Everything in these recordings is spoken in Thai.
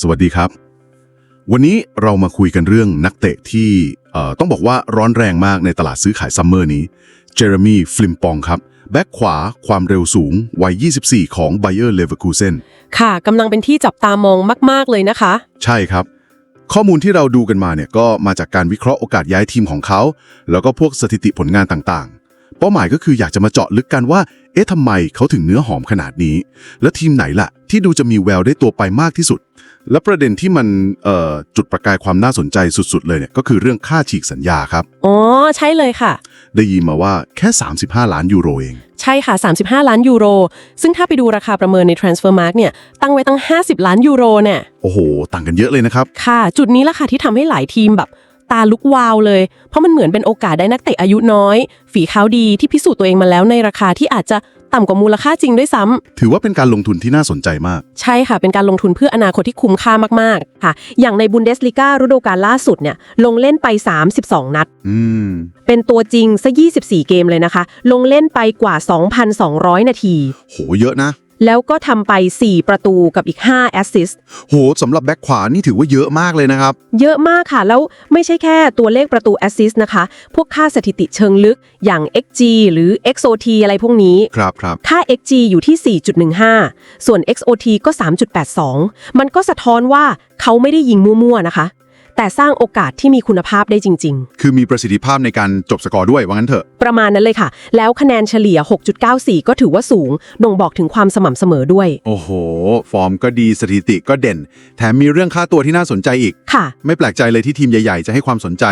สวัสดีครับ วันนี้เรามาคุยกันเรื่องนักเตะที่เอ่อต้องบอกว่าร้อนแรงมากในตลาดซื้อขายซัมเมอร์นี้ เจอร์มีฟลิมปองครับ แบ็คขวาความเร็วสูง วัย 24 ของ b a y e r Leverkusen ค่ะกำลังเป็นที่จับตามองมาก ๆ เลยนะคะ ใช่ครับ ข้อมูลที่เราดูกันมาเนี่ยก็มาจากการวิเคราะห์โอกาสย้ายทีมของเขา แล้วก็พวกสถิติผลงานต่างๆเป้าหมายก็คืออยากจะมาเจาะลึกกันว่า เอ๊ะทำไมเขาถึงเนื้อหอมขนาดนี้ และทีมไหนล่ะ ที่ดูจะมีแววได้ตัวไปมากที่สุด และประเด็นที่มันเอ่อจุดประกายความน่าสนใจสุดๆ เลยเนี่ยก็คือเรื่องค่าฉีกสัญญาครับ อ๋อ ใช่เลยค่ะ ได้ยินมาว่าแค่ 35 ล้านยูโรเอง ใช่ค่ะ 35 ล้านยูโร ซึ่งถ้าไปดูราคาประเมินใน Transfermarkt เนี่ย ตั้งไว้ตั้ง 50 ล้านยูโรเนี่ย โอ้โห ต่างกันเยอะเลยนะครับ ค่ะ จุดนี้ละค่ะที่ทำให้หลายทีมแบบ ตาลุกวาวเลย เพราะมันเหมือนเป็นโอกาสได้นักเตะอายุน้อย ฝีเท้าดีที่พิสูจน์ตัวเองมาแล้วในราคาที่อาจจะต่ำกว่ามูลค่าจริงด้วยซ้ำ ถือว่าเป็นการลงทุนที่น่าสนใจมาก ใช่ค่ะ เป็นการลงทุนเพื่ออนาคตที่คุ้มค่ามาก ๆ ค่ะ อย่างในบุนเดสลิก้าฤดูกาลล่าสุดเนี่ย ลงเล่นไป 32 นัด อืม เป็นตัวจริงซะ 24 เกมเลยนะคะ ลงเล่นไปกว่า 2,200 นาที โห เยอะนะ แล้วก็ทำไป 4 ประตูกับอีก 5 แอสซิสต์โหสำหรับแบ็คขวานี่ถือว่าเยอะมากเลยนะครับ เยอะมากค่ะ แล้วไม่ใช่แค่ตัวเลขประตูแอสซิสต์นะคะ พวกค่าสถิติเชิงลึกอย่าง XG หรือ XOT อะไรพวกนี้ ครับครับค่า XG อยู่ที่ 4.15 ส่วน XOT ก็ 3.82 มันก็สะท้อนว่าเขาไม่ได้ยิงมั่วๆนะคะ แต่สร้างโอกาสที่มีคุณภาพได้จริงๆคือมีประสิทธิภาพในการจบสกอร์ด้วยว่างั้นเถอะประมาณนั้นเลยค่ะ แล้วคะแนนเฉลี่ย 6.94 ก็ถือว่าสูงบ่งบอกถึงความสม่ำเสมอด้วย โอ้โห ฟอร์มก็ดีสถิติก็เด่น แถมมีเรื่องค่าตัวที่น่าสนใจอีก ค่ะ ไม่แปลกใจเลยที่ทีมใหญ่ๆ จะให้ความสนใจ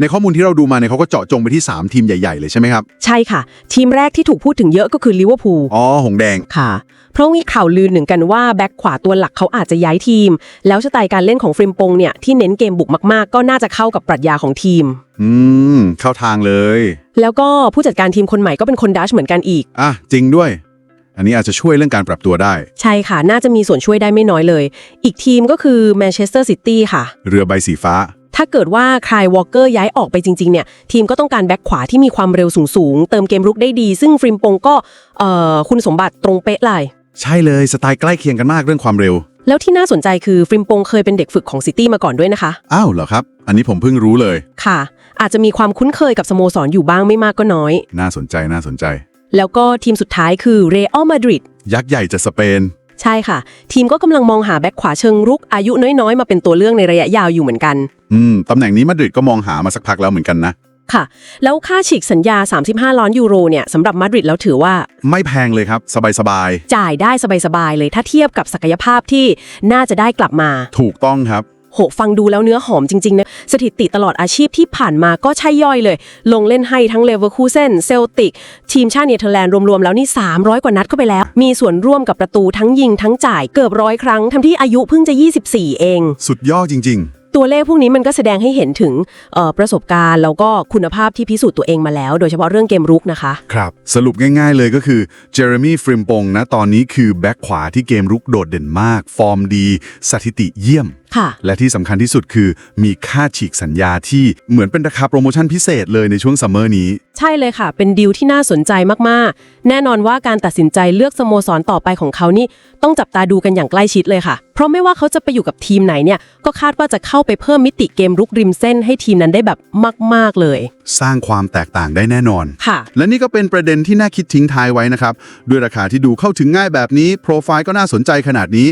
ในข้อมูลที่เราดูมาเนี่ยเขาก็เจาะจงไปที่ 3 ทีมใหญ่ๆ เลยใช่ไหมครับ ใช่ค่ะ ทีมแรกที่ถูกพูดถึงเยอะก็คือลิเวอร์พูล อ๋อหงแดง ค่ะเพราะมีข่าวลือหนึ่งกันว่าแบ็คขวาตัวหลักเขาอาจจะย้ายทีม แล้วสไตล์การเล่นของฟริมปงเนี่ยที่เน้นเกมบุกมากๆ ก็น่าจะเข้ากับปรัชญาของทีม อืม เข้าทางเลย แล้วก็ผู้จัดการทีมคนใหม่ก็เป็นคนดัชเหมือนกันอีก อะ จริงด้วย อันนี้อาจจะช่วยเรื่องการปรับตัวได้ ใช่ค่ะ น่าจะมีส่วนช่วยได้ไม่น้อยเลย อีกทีมก็คือแมนเชสเตอร์ซิตี้ค่ะ เรือใบสีฟ้า ถ้าเกิดว่าใครวอลเกอร์ย้ายออกไปจริงๆเนี่ยทีมก็ต้องการแบ็คขวาที่มีความเร็วสูงๆเติมเกมรุกได้ดี ซึ่งฟริมปงก็เอ่อคุณสมบัติตรงเป๊ะเลย ใช่เลยสไตล์ใกล้เคียงกันมากเรื่องความเร็ว แล้วที่น่าสนใจคือฟริมปงเคยเป็นเด็กฝึกของซิตี้มาก่อนด้วยนะคะ อ้าวเหรอครับ อันนี้ผมเพิ่งรู้เลย ค่ะ อาจจะมีความคุ้นเคยกับสโมสรอยู่บ้างไม่มากก็น้อย น่าสนใจน่าสนใจ แล้วก็ทีมสุดท้ายคือเรอัลมาดริดยักษ์ใหญ่จากสเปน ใช่ค่ะ ทีมก็กำลังมองหาแบ็คขวาเชิงรุกอายุน้อยๆ มาเป็นตัวเลือกในระยะยาวอยู่เหมือนกัน อืม ตำแหน่งนี้มาดริดก็มองหามาสักพักแล้วเหมือนกันนะ ค่ะ แล้วค่าฉีกสัญญา 35 ล้านยูโรเนี่ยสำหรับมาดริดแล้วถือว่า ไม่แพงเลยครับ สบายจ่ายได้สบายๆเลยถ้าเทียบกับศักยภาพที่น่าจะได้กลับมา ๆ ถูกต้องครับ โห ฟังดูแล้วเนื้อหอมจริงๆนะสถิติตลอดอาชีพที่ผ่านมาก็ใช่ย่อยเลย ลงเล่นให้ทั้งเลเวอร์คูเซนเซลติก ทีมชาติเนเธอร์แลนด์รวม ๆ แล้วนี่ 300 กว่านัดเข้าไปแล้ว มีส่วนร่วมกับประตูทั้งยิงทั้งจ่ายเกือบร้อยครั้งทั้งที่อายุเพิ่งจะ 24 เอง สุดยอดจริง ตัวเลขพวกนี้มันก็แสดงให้เห็นถึงประสบการณ์แล้วก็คุณภาพที่พิสูจน์ตัวเองมาแล้ว โดยเฉพาะเรื่องเกมรุกนะคะ ครับ สรุปง่ายๆเลยก็คือเจอร์มี่ฟริมปงนะตอนนี้คือแบ็คขวาที่เกมรุกโดดเด่นมาก ฟอร์มดี สถิติเยี่ยม ค่ะ และที่สำคัญที่สุดคือมีค่าฉีกสัญญาที่เหมือนเป็นราคาโปรโมชั่นพิเศษเลยในช่วงซัมเมอร์นี้ ใช่เลยค่ะ เป็นดีลที่น่าสนใจมากๆ แน่นอนว่าการตัดสินใจเลือกสโมสรต่อไปของเขานี่ต้องจับตาดูกันอย่างใกล้ชิดเลยค่ะ เพราะไม่ว่าเขาจะไปอยู่กับทีมไหนเนี่ย ก็คาดว่าจะเข้าไปเพิ่มมิติเกมรุกริมเส้นให้ทีมนั้นได้แบบมาก ๆ เลย สร้างความแตกต่างได้แน่นอน ค่ะ และนี่ก็เป็นประเด็นที่น่าคิดทิ้งท้ายไว้นะครับ ด้วยราคาที่ดูเข้าถึงง่ายแบบนี้ โปรไฟล์ก็น่าสนใจขนาดนี้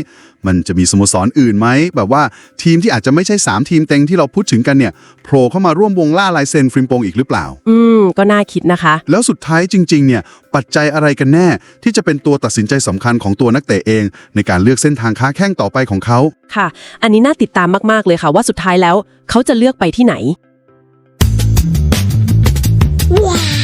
มันจะมีสโมสรอื่นไหม แบบว่าทีมที่อาจจะไม่ใช่ 3 ทีมเต็งที่เราพูดถึงกันเนี่ยโผล่เข้ามาร่วมวงล่าลายเซ็นฟริมปงอีกหรือเปล่า อืม ก็น่าคิดนะคะ แล้วสุดท้ายจริง ๆ เนี่ย ปัจจัยอะไรกันแน่ ที่จะเป็นตัวตัดสินใจสำคัญของตัวนักเตะเอง ในการเลือกเส้นทางค้าแข้งต่อไปของเขา ค่ะ อันนี้น่าติดตามมาก ๆ เลยค่ะว่าสุดท้ายแล้วเขาจะเลือกไปที่ไหน Wow.